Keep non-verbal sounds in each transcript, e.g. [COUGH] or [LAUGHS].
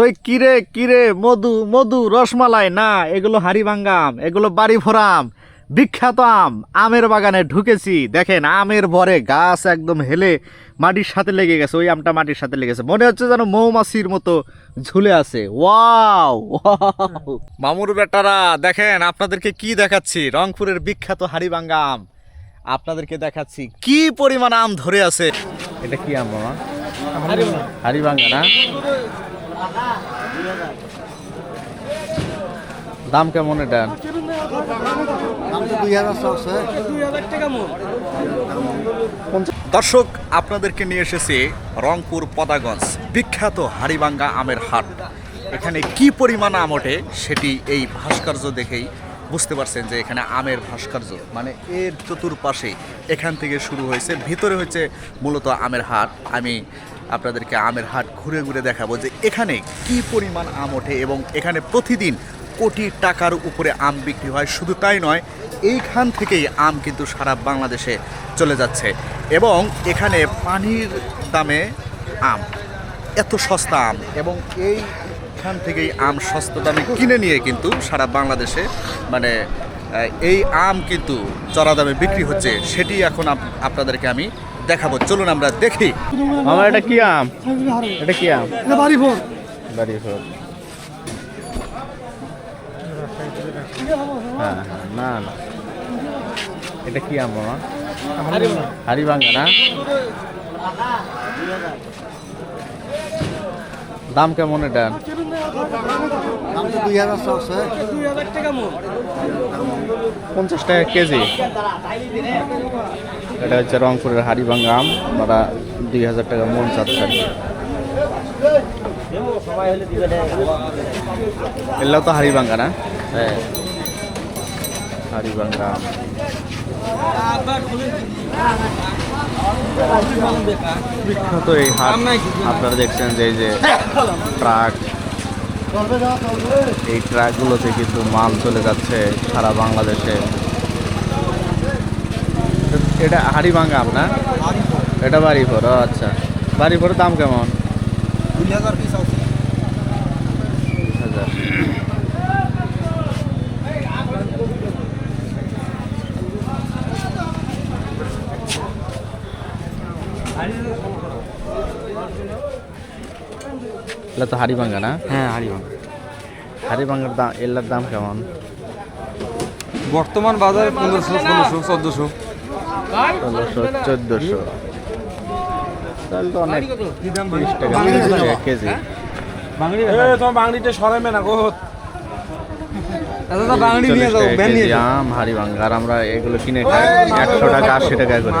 ওই কিরে কিরে, মধু মধু, রসমালাই, না, এগুলো হাড়িভাঙ্গা আম এগুলো বাড়ি ফোরাম বিখ্যাত আম, আমের বাগানে ঢুকেছি, দেখেন, আমের ভরে গাছ একদম হেলে মাটির সাথে লেগে গেছে, ওই আমটা মাটির সাথে লেগেছে, মনে হচ্ছে যেন মৌমাছির মতো ঝুলে আছে, ওয়াও। মামুর বেটারা, দেখেন, আপনাদেরকে কি দেখাচ্ছি, রংপুরের বিখ্যাত হাড়িভাঙ্গা আম আপনাদেরকে দেখাচ্ছি, কি পরিমাণ আম ধরে আছে, এটা কি আম, মামা হাড়িভাঙ্গা না দাম কেমন এটা? দর্শক আপনাদেরকে নিয়ে এসেছি রংপুর পদাগঞ্জ বিখ্যাত হাড়িভাঙ্গা আমের হাট। এখানে কি পরিমাণ আম ওঠে সেটি এই ভাস্কর্য দেখেই বুঝতে পারছেন যে এখানে আমের ভাস্কর্য মানে এর চতুর্পাশে এখান থেকে শুরু হয়েছে ভিতরে হচ্ছে মূলত আমের হাট। আমি আপনাদেরকে আমের হাট ঘুরে ঘুরে দেখাবো যে এখানে কি পরিমাণ আম ওঠে এবং এখানে প্রতিদিন কোটি টাকার উপরে আম বিক্রি হয়। শুধু তাই নয়, এইখান থেকেই আম কিন্তু সারা বাংলাদেশে চলে যাচ্ছে এবং এখানে পানির দামে আম, এত সস্তা আম এবং এইখান থেকেই আম সস্তা দামে কিনে নিয়ে কিন্তু সারা বাংলাদেশে মানে এই আম কিন্তু চড়া দামে বিক্রি হচ্ছে। সেটি এখন আপ- আপনাদেরকে আমি দেখাবো। চলুন আমরা দেখি। আমার এটা কি আম? এটা কি আম? এটা বাড়ি ভোর। বাড়ি ফোর হ্যাঁ হ্যাঁ না না। এটা কি আম মামা? হারিভাঙ্গা না? দাম কেমন এটা? মন পঞ্চাশ টাকা কেজি। এটা হচ্ছে রংপুরের হাড়িভাঙ্গা আম। ওরা দুই হাজার টাকা মন চাচ্ছে আর এগুলো তো হাড়িভাঙ্গা না? হ্যাঁ হাড়িভাঙ্গা আম। বিখ্যাত এই হাট। আপনারা দেখছেন যে এই যে ট্রাক। এই ট্রাকগুলোতে কিন্তু মাল চলে যাচ্ছে সারা বাংলাদেশে। এটা হাড়ি ভাঙ্গা না? এটা বাড়ি ফোর আচ্ছা। বাড়ি ফোরের দাম কেমন? এটা তো হাড়ি ভাঙ্গা না? হ্যাঁ হারিবাঙ্গা হাড়ি ভাঙ্গার দাম এলার দাম কেমন? বর্তমান বাজারে পনেরোশো ষোলোশো চোদ্দোশো। ষোলোশো চোদ্দোশো। তাহলে তো অনেক তিরিশ টাকা। কেজি। সরাইবে না গো আম হাড়ি আমরা এগুলো কিনে খাই একশো টাকা আশি টাকা করে।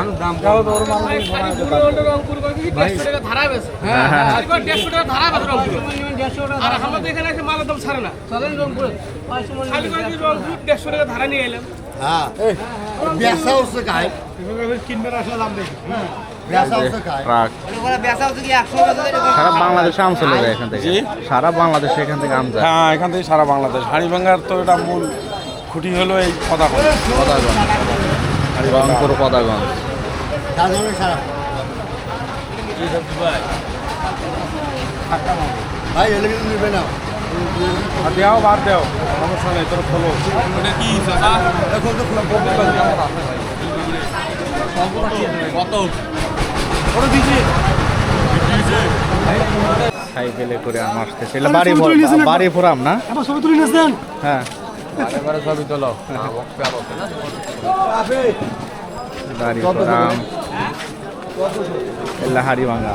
হ্যাঁ, হ্যাঁ, হ্যাঁ। হ্যাঁ বেসা হচ্ছে গায়ে কিনবে আসলে দাম দেখি সারা বাংলাদেশে আম চলে যায় এখান থেকে। সারা বাংলাদেশে এখান থেকে আম যায়। হ্যাঁ এখান থেকে সারা বাংলাদেশ। হাড়িভাঙ্গার তো এটা মূল খুঁটি হলো এই পদাগঞ্জ। রংপুর পদাগঞ্জ। ভাই এলে কিন্তু নিবে না। দেও বাদ দেও সমস্যা নেই তোর খোলো সাইকেলে করে আম আসতেছে। বাড়ি বাড়ি ফোরাম না? ছবি তুলে নিয়েছেন হ্যাঁ। ছবি তোলো। বাড়ি ফোরাম হাড়ি ভাঙ্গা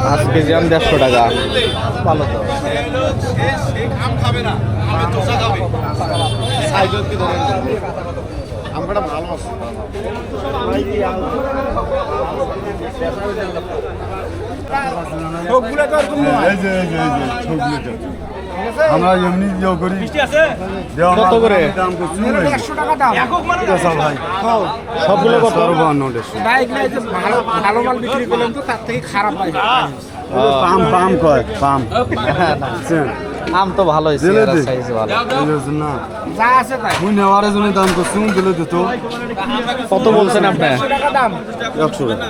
পাঁচ কেজি আম দেড়শো টাকা ভালো তো আমটা ভালো আছি আমরা এমনি ইয়ে করি। দেওয়া কত করে? দাম করছি একশো টাকা দাম। দেশা ভাই। সবগুলো কত? বাইক নাই ভালো ভালো মাল বিক্রি করলেন তো তার থেকে খারাপ পাই পাম পাম কয় পাম? আম তো ভালো হয়েছে সাইজ ভালো। বুঝেছেন না? যা আছে তাই। মুই নেওয়ার জন্য দাম করছি দিলে দিত। কত বলছেন আপনি? একশো টাকা দাম। একশো। টাকা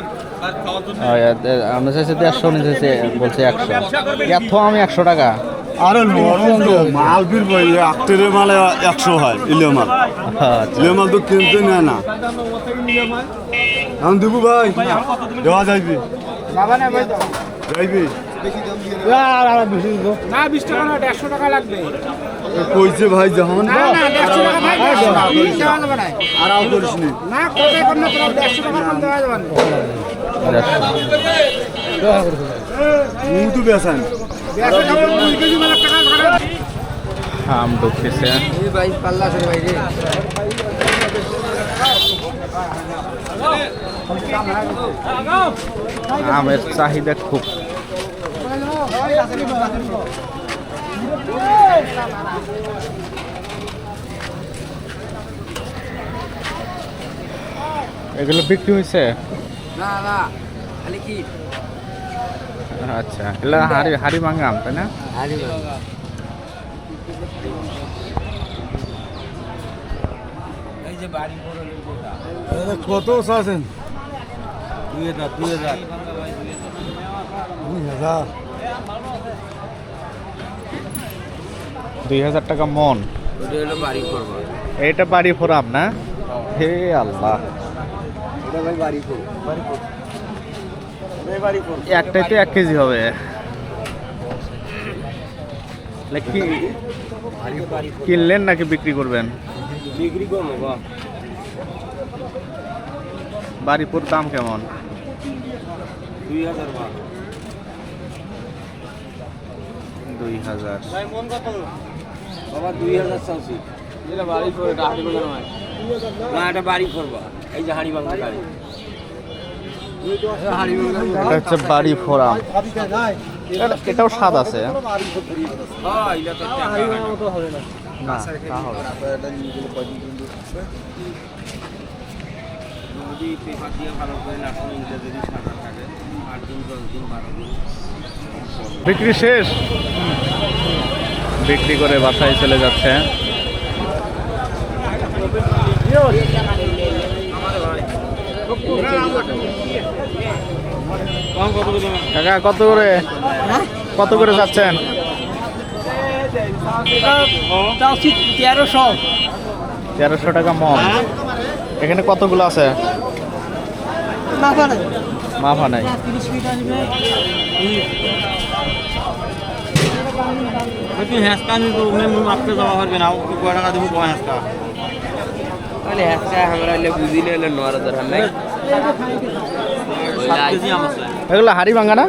আমরা চাইছি দেড়শো নিতেছে বলছে একশো। এত আমি একশো টাকা। আরে নরম তো মাল বীর ভাই আটটের মাল একশো হয় ইলে মাল। ইলে মাল তো কিনতে নেয় না। আমি দেবো ভাই দেওয়া যাইবি। যাইবি। কইছে ভাই যখন আর আও করিস না। তো বেসান আম ঢুকতেছে আমের চাহিদা খুব। এগুলো বিক্রি হয়েছে? না না খালি কি? আচ্ছা এগুলো হাড়ি হাড়ি ভাঙা আম তাই না? এই যে বাড়ি করে কত আছেন দুই হাজার দুই হাজার। দুই হাজার। দুই হাজার। টাকা মন। বাড়ি এটা বাড়ি ফোরাম না? হে আল্লাহ। এটা ভাই বাড়ি করব একটাই তো এক কেজি হবে। কিনলেন নাকি বিক্রি করবেন? বিক্রি করব বাড়িপুর দাম কেমন? দুই হাজার দুই হাজার। বাবা দুই হাজার এটা বাড়ি করে এটা হাড়ি বাগান নয়। না এটা বাড়ি করবা এই যে হাড়ি বাগান গাড়ি। এটা হচ্ছে বাড়ি ফোরাম এটাও স্বাদ আছে। বিক্রি শেষ? বিক্রি করে বাসায় চলে যাচ্ছে। কাকা, কত করে? কত করে যাচ্ছেন? তেরোশো তেরোশো টাকা মন। এখানে কতগুলো আছে? মাফা নাই। তুই হ্যাঁসকা আমি তো মাপতে যাওয়া পারবে না কয় টাকা দেবো, কয় তাহলে একটা আমরা এলে বুঝিলে এলে নোয়ার দরকার নাই সাত কেজি আম আছে এগুলো হাড়ি ভাঙা না?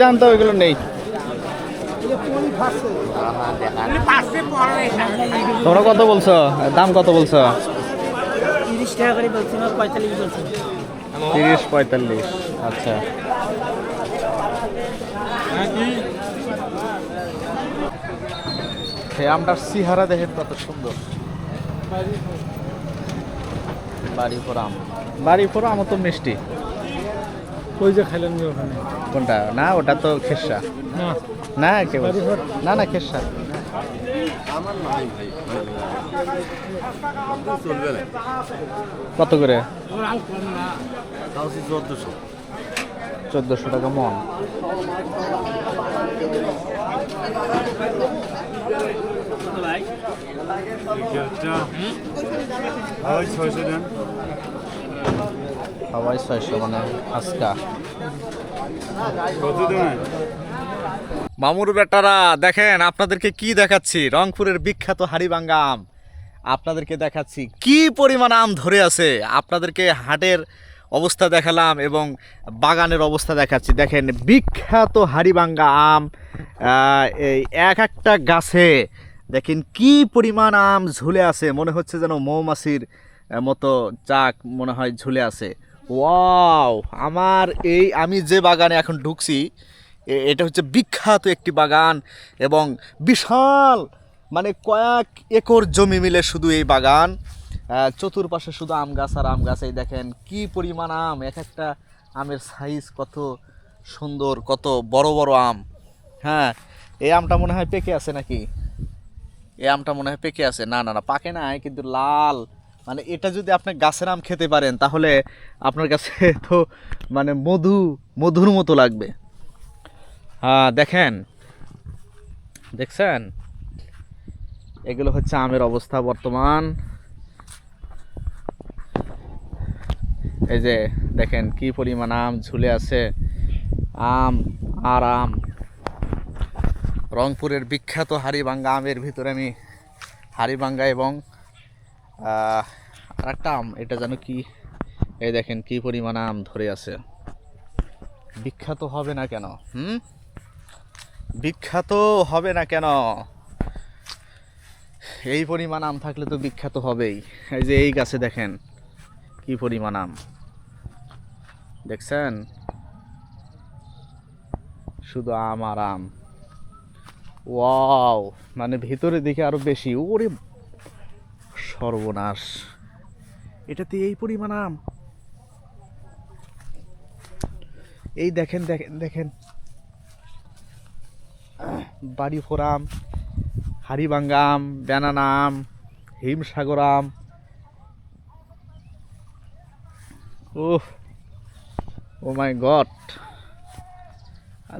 দাম তো এগুলো নেই। তোমরা কত বলছো? দাম কত বলছো? তিরিশ টাকা করে বলছি পঁয়তাল্লিশ বলছি। তিরিশ পঁয়তাল্লিশ আচ্ছা। আমটার সিহারা দেখেন কত সুন্দর। বাড়ি আম। তো মিষ্টি। ওই যে খাইলেন ওখানে? কোনটা? না ওটা তো খেসা না। না কে না না খেসা কত করে? চোদ্দশো টাকা মন। হয় ছয়শো মানে আজকা মামুর বেটারা দেখেন আপনাদেরকে কি দেখাচ্ছি? রংপুরের বিখ্যাত হাড়িভাঙ্গা আম আপনাদেরকে দেখাচ্ছি কি পরিমাণ আম ধরে আছে। আপনাদেরকে হাটের অবস্থা দেখালাম এবং বাগানের অবস্থা দেখাচ্ছি। দেখেন বিখ্যাত হাড়িভাঙ্গা আম এই এক একটা গাছে দেখেন কি পরিমাণ আম ঝুলে আছে, মনে হচ্ছে যেন মৌমাছির মতো চাক মনে হয় ঝুলে আছে। ওয়াও, আমার এই, আমি যে বাগানে এখন ঢুকছি এটা হচ্ছে বিখ্যাত একটি বাগান এবং বিশাল মানে কয়েক একর জমি মিলে শুধু এই বাগান। চতুর্পাশে শুধু আম গাছ আর আম গাছ। এই দেখেন কি পরিমাণ আম, এক একটা আমের সাইজ কত সুন্দর, কত বড় বড় আম। হ্যাঁ এই আমটা মনে হয় পেকে আছে নাকি? এই আমটা মনে হয় পেকে আছে। না না না, পাকে নাই, কিন্তু লাল। মানে এটা যদি আপনি গাছের আম খেতে পারেন, তাহলে আপনার কাছে [LAUGHS] তো মানে মধু, মধুর মতো লাগবে। হ্যাঁ দেখেন। দেখছেন? এগুলো হচ্ছে আমের অবস্থা বর্তমান। এই যে দেখেন কি পরিমাণ আম ঝুলে আছে। আম, আর আম। রংপুরের বিখ্যাত হাড়িভাঙ্গা আমের ভিতরে আমি হাড়িভাঙ্গা এবং আর একটা আম, এটা যেন কি, এই দেখেন কি পরিমাণ আম ধরে আছে। বিখ্যাত হবে না কেন? হুম? বিখ্যাত হবে না কেন? এই পরিমাণ আম থাকলে তো বিখ্যাত হবেই। এই যে এই গাছে দেখেন কি পরিমাণ আম। দেখছেন? শুধু আম আর আম। ওয়াও মানে ভিতরে দেখে আরও বেশি। ওরে, সর্বনাশ। এটাতে এই পরিমাণ আম। এই দেখেন দেখেন দেখেন। বাড়ি ফোরাম হাড়িভাঙ্গা আম হিমসাগর আম। Oh my god.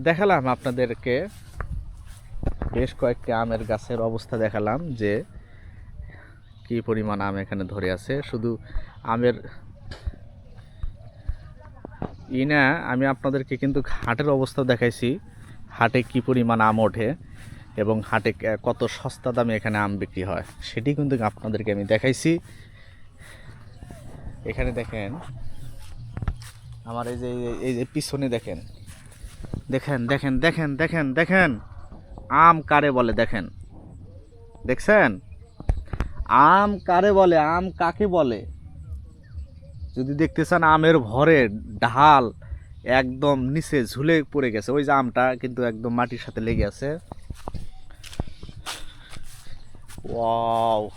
দেখালাম আপনাদেরকে। বেশ কয়েকটি আমের গাছের অবস্থা দেখালাম যে কি পরিমাণ আম এখানে ধরে আছে। শুধু আমের ই না, আমি আপনাদেরকে কিন্তু হাটের অবস্থা দেখাইছি, হাটে কি পরিমাণ আম ওঠে এবং হাটে কত সস্তা দামে এখানে আম বিক্রি হয়, সেটি কিন্তু আপনাদেরকে আমি দেখাইছি। এখানে দেখেন, আমার এই যে এই যে পিছনে দেখেন দেখেন দেখেন দেখেন দেখেন দেখেন। আম কারে বলে দেখেন। দেখছেন? আম কারে বলে আম কাকে বলে? যদি দেখতে চান আমের ভরে ঢাল একদম নিচে ঝুলে পড়ে গেছে। ওই যে আমটা কিন্তু একদম মাটির সাথে লেগে আছে। ওয়াও।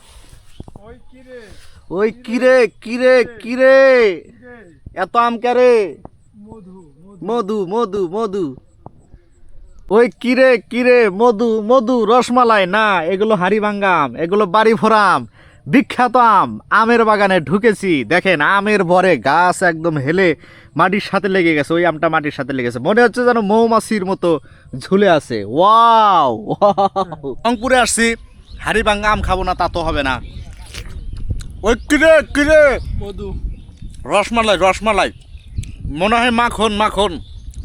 ওই কিরে কিরে কিরে এত আম কারে? মধু মধু মধু। ওই কিরে কিরে মধু মধু রসমালাই না এগুলো হাড়িভাঙ্গা আম এগুলো বাড়ি ফোরাম বিখ্যাত আম আমের বাগানে ঢুকেছি। দেখেন আমের ভরে গাছ একদম হেলে মাটির সাথে লেগে গেছে ওই আমটা মাটির সাথে লেগেছে মনে হচ্ছে যেন মৌমাছির মতো ঝুলে আছে। ওয়াও রংপুরে আসছি হাড়িভাঙ্গা আম খাব না তা তো হবে না। ওই কিরে কিরে? মধু। রসমালাই রসমালাই। মনে হয় মাখন মাখন।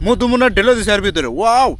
মধু মনে ঢেলে দিছে এর ভিতরে। ওয়াও।